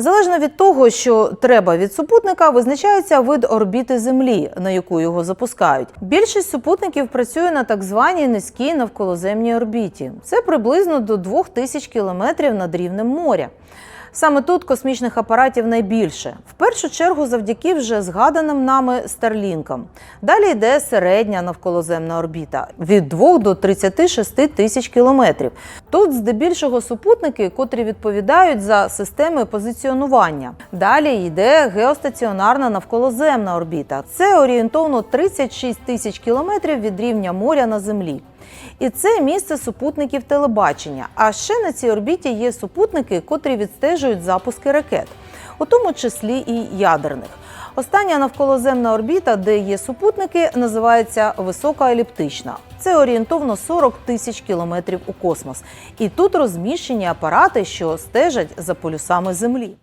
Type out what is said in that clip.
Залежно від того, що треба від супутника, визначається вид орбіти Землі, на яку його запускають. Більшість супутників працює на так званій низькій навколоземній орбіті. Це приблизно до 2000 кілометрів над рівнем моря. Саме тут космічних апаратів найбільше. В першу чергу завдяки вже згаданим нами Старлінкам. Далі йде середня навколоземна орбіта від 2 до 36 тисяч кілометрів. Тут здебільшого супутники, котрі відповідають за системи позиціонування. Далі йде геостаціонарна навколоземна орбіта. Це орієнтовно 36 тисяч кілометрів від рівня моря на землі. І це місце супутників телебачення. А ще на цій орбіті є супутники, котрі відстежують запуски ракет, у тому числі і ядерних. Остання навколоземна орбіта, де є супутники, називається висока еліптична. Це орієнтовно 40 тисяч кілометрів у космос. І тут розміщені апарати, що стежать за полюсами Землі.